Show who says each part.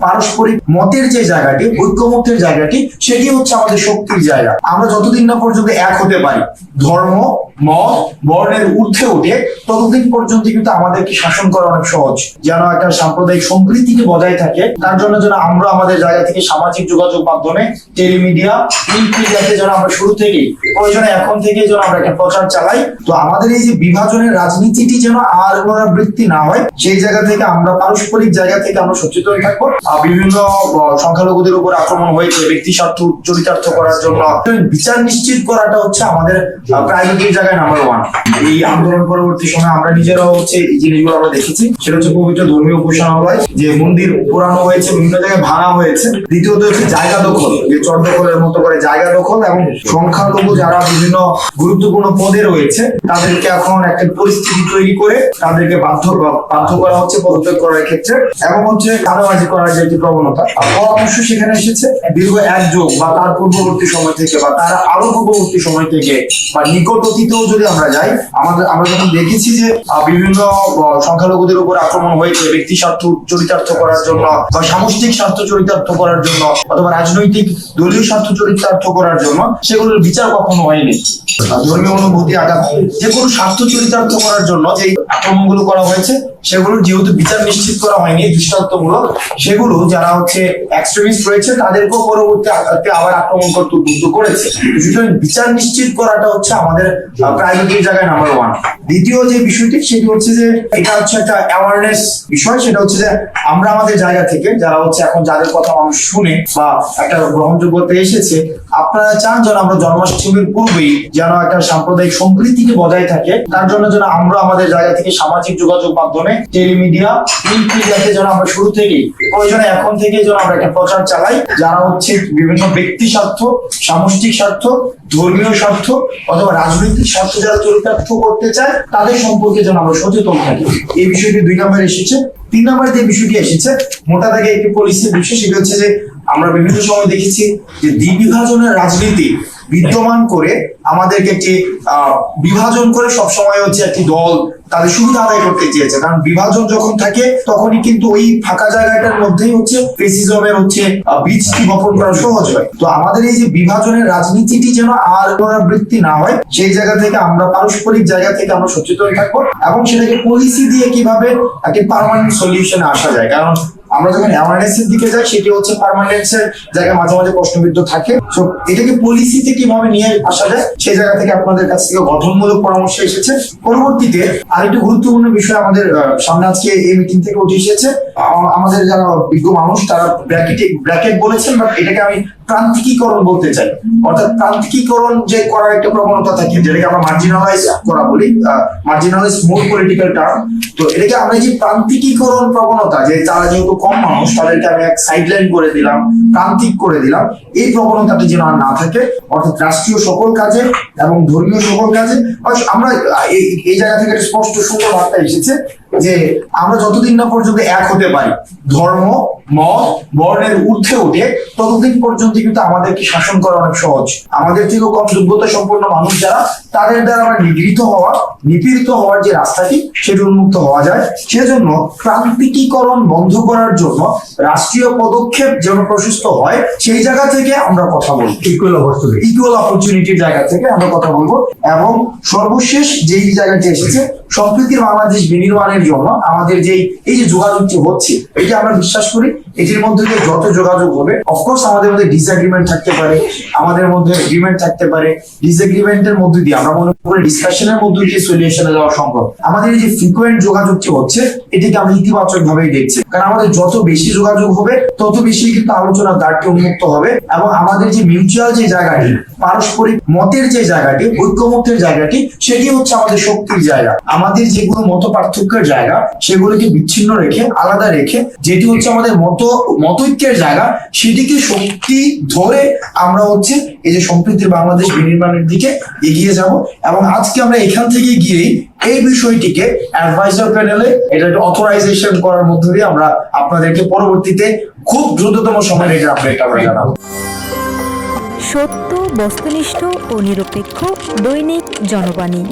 Speaker 1: পারস্পরিক মতের যে জায়গাটি, ঐক্যমত্যের জায়গাটি, সেটি হচ্ছে আমাদের শক্তির জায়গা। আমরা যতদিন না পর্যন্ত এক হতে পারি, ধর্ম, মত, বর্ণের ঊর্ধ্বে উঠে, ততদিন পর্যন্ত কিন্তু আমাদেরকে শাসন করা অনেক সহজ। যেন একটা সাম্প্রদায়িক সম্প্রীতিকে বজায় থাকে, তার জন্য যেন আমরা আমাদের জায়গা থেকে সামাজিক যোগাযোগ মাধ্যমে, টেলিমিডিয়া প্রিন্ট মিডিয়াতে যেন আমরা শুরু থেকেই প্রয়োজনে এখন থেকে যেন আমরা একটা প্রচার চালাই। তো আমাদের এই যে বিভাজনের রাজনীতিটি যেন আর পুনরাবৃত্তি না হয় সেই জায়গা থেকে আমরা পারস্পরিক জায়গা থেকে আমরা সচেতন থাকব বিভিন্ন সংখ্যালঘুদের উপর আক্রমণ হয়েছে ব্যক্তি স্বার্থ চরিতার্থ করার জন্য বিচার নিশ্চিত করাটা হচ্ছে আমাদের প্রায়োরিটির জায়গায় নাম্বার ওয়ান এই আন্দোলন পরবর্তী সময় আমরা নিজেরাও হচ্ছে এই জিনিসগুলো আমরা দেখেছি। সেটা হচ্ছে পবিত্র ধর্মীয় উপাসনালয়, যে মন্দির পোড়ানো হয়েছে, বিভিন্ন জায়গায় ভাঙা হয়েছে। দ্বিতীয়ত হচ্ছে জায়গা দখল, যে চর দখলের মতো করে জায়গা দখল এবং সংখ্যালঘু যারা বিভিন্ন গুরুত্বপূর্ণ পদে রয়েছে, তাদেরকে এখন একটা পরিস্থিতি তৈরি করে তাদেরকে বাধ্য বাধ্য করা হচ্ছে, পদত্যাগ করার ক্ষেত্রে। এবং হচ্ছে কারোবাজি করার যে প্রবণতা। সেখানে এসেছে? দীর্ঘ এক যুগ বা তার পূর্ববর্তী সময় থেকে বা তার আরও পূর্ববর্তী সময় থেকে বা নিকট অতীতেও যদি আমরা যাই আমাদের আমরা যখন দেখেছি যে বিভিন্ন সংখ্যালঘুদের উপর আক্রমণ হয়েছে ব্যক্তি স্বার্থ চরিতার্থ করার জন্য বা সামষ্টিক স্বার্থ চরিতার্থ করার জন্য অথবা রাজনৈতিক দলীয় স্বার্থ চরিতার্থ করার জন্য সেগুলোর বিচার কখনো হয়নি। ধর্মীয় অনুভূতি আঘাত যে কোনো স্বার্থ চরিতার্থ করার জন্য যে আক্রমণগুলো করা হয়েছে সেগুলোর যেহেতু বিচার নিশ্চিত করা হয়নি, দৃষ্টান্তমূলক, সেগুলো যারা হচ্ছে এক্সট্রিমিস্ট রয়েছে, তাদেরকেও পরবর্তী আবার আক্রমণ করতে উদ্বুদ্ধ করেছে। সুতরাং বিচার নিশ্চিত করাটা হচ্ছে আমাদের প্রায়োরিটির জায়গায় নাম্বার ওয়ান দ্বিতীয় যে বিষয়টি, সেটি হচ্ছে যে এটা হচ্ছে একটা অ্যাওয়ারনেস বিষয়, সেটা হচ্ছে যে আমরা আমাদের জায়গা থেকে, যারা হচ্ছে এখন যাদের কথা মানুষ শুনে বা একটা গ্রহণযোগ্যতা এসেছে আপনারা চান যেন আমরা জন্মাষ্টমীর পূর্বেই যেন একটা সাম্প্রদায়িক সম্প্রীতিকে বজায় থাকে। তার জন্য যেন আমরা আমাদের জায়গা থেকে সামাজিক যোগাযোগ মাধ্যমে, টেলিমিডিয়া প্রিন্ট মিডিয়াতে যেন আমরা শুরু থেকেই, প্রয়োজনে এখন থেকে যেন আমরা একটা প্রচার চালাই, যারা হচ্ছে বিভিন্ন ব্যক্তি স্বার্থ, সামষ্টিক স্বার্থ, ধর্মীয় স্বার্থ অথবা রাজনৈতিক স্বার্থ যারা চরিতার্থ করতে চায়, তাদের সম্পর্কে যেন আমরা সচেতন থাকি। এই বিষয়টি দুই নম্বরে এসেছে। তিন নম্বরে যে বিষয়টি এসেছে, মোটা দাগে একটি পলিসির বিষয়, সেটা হচ্ছে যে আমরা বিভিন্ন সময় দেখেছি যে দ্বিবিভাজনের রাজনীতি বিদ্যমান করে আমাদেরকে একটি বিভাজন করে সবসময় হচ্ছে একটি দল তাদের সুবিধা আদায় করতে চেয়েছে। কারণ বিভাজন যখন থাকে, তখনই কিন্তু ওই ফাঁকা জায়গাটার মধ্যেই হচ্ছে ফেসিজমের হচ্ছে বীজটি বপন করা সহজ হয়। তো আমাদের এই যে বিভাজনের রাজনীতিটি যেন আর পুনরাবৃত্তি না হয়, সেই জায়গা থেকে আমরা পারস্পরিক জায়গা থেকে আমরা সচেতন থাকব এবং সেটাকে পলিসি দিয়ে কীভাবে একটি পার্মানেন্ট সলিউশনে আসা যায়। কারণ আমরা যখন অ্যাওয়ারনেস এর দিকে যাই, সেটি হচ্ছে পার্মানেন্স এর জায়গায় মাঝে মাঝে প্রশ্নবিদ্ধ থাকে। তো এটাকে পলিসিতে কীভাবে নিয়ে আসা যায়, সেই জায়গা থেকে আপনাদের কাছ থেকে গঠনমূলক পরামর্শ এসেছে। পরবর্তীতে আরেকটি গুরুত্বপূর্ণ বিষয় আমাদের সামনে আজকে এই মিটিং থেকে উঠে এসেছে। আমাদের যারা বিজ্ঞ মানুষ, তারা ব্র্যাকেট ব্র্যাকেট বলেছেন বাট এটাকে আমি প্রান্তিকীকরণ বলতে চাই। অর্থাৎ প্রান্তিকীকরণ যে করার একটা প্রবণতা থাকে, যেটাকে আমরা মার্জিনালাইজ করা বলি মার্জিনালাইজ মোর পলিটিক্যাল টার্ম তো এটাকে আমরা যে প্রান্তিকীকরণ প্রবণতা, যে তারা যেহেতু কম মানুষ, তাদেরকে আমি এক সাইডলাইন করে দিলাম প্রান্তিক করে দিলাম, এই প্রবণতাটি যেন আর না থাকে, অর্থাৎ রাষ্ট্রীয় সকল কাজে এবং ধর্মীয় সকল কাজে আমরা এই জায়গা থেকে স্পষ্ট সুন্দর বার্তা এসেছে যে আমরা যতদিন না পর্যন্ত এক হতে পারি, ধর্ম, মত, বর্ণের ঊর্ধ্বে উঠে, ততদিন পর্যন্ত কিন্তু আমাদেরকে শাসন করা অনেক সহজ। আমাদের থেকেও কম যোগ্যতা সম্পন্ন মানুষ যারা তাদের দ্বারা আমরা নিগৃহীত হওয়া নিপীড়িত হওয়ার যে রাস্তাটি সেটি উন্মুক্ত হওয়া যায়। সেজন্য প্রান্তিকীকরণ বন্ধ করার জন্য রাষ্ট্রীয় পদক্ষেপ যেন প্রশস্ত হয় সেই জায়গা থেকে আমরা কথা বলব।
Speaker 2: ইকুয়াল অপরচুনিটি
Speaker 1: ইকুয়াল অপরচুনিটির জায়গা থেকে আমরা কথা বলব। এবং সর্বশেষ যেই জায়গাটি এসেছে সম্প্রীতির বাংলাদেশ বিনির্মাণের জন্য আমাদের যেই, এই যে যোগাযোগটি হচ্ছে, এটি আমরা বিশ্বাস করি এটির মধ্যে দিয়ে যত যোগাযোগ হবে অফকোর্স আমাদের মধ্যে ডিসএগ্রিমেন্ট থাকতে পারে, আমাদের মধ্যে এগ্রিমেন্ট থাকতে পারে ডিসএগ্রিমেন্টের মধ্যে দিয়ে আমরা মনে করি ডিসকাশনের মধ্যে দিয়ে সলিউশনে যাওয়া সম্ভব। আমাদের এই যে ফ্রিকোয়েন্ট যোগাযোগটি হচ্ছে, এটিকে আমরা ইতিবাচক ভাবেই দেখছি। কারণ আমাদের যত বেশি যোগাযোগ হবে, তত বেশি কিন্তু আলোচনার দ্বারটি উন্মুক্ত হবে এবং আমাদের যে মিউচুয়াল যে জায়গাটি, পারস্পরিক মতের যে জায়গাটি, ঐক্যমত্যের জায়গাটি, সেটি হচ্ছে আমাদের শক্তির জায়গা। আমাদের যেগুলো মত পার্থক্যের জায়গা, সেগুলোকে বিচ্ছিন্ন রেখে, আলাদা রেখে, যেটি হচ্ছে আমাদের মত, মতৈক্যের জায়গা, সেটিকে শক্তি ধরে আমরা হচ্ছে এই যে সম্প্রীতির বাংলাদেশ বিনির্মাণের দিকে এগিয়ে যাব। এবং আজকে আমরা এখান থেকে গিয়েই এই বিষয়টিকে অ্যাডভাইজার প্যানেলে এটা একটা অথরাইজেশন করার মধ্য দিয়ে আমরা আপনাদেরকে পরবর্তীতে খুব দ্রুততম সময়ে এটা আপডেট আমরা জানাব।
Speaker 3: সত্য, বস্তুনিষ্ঠ ও নিরপেক্ষ দৈনিক জনবাণী।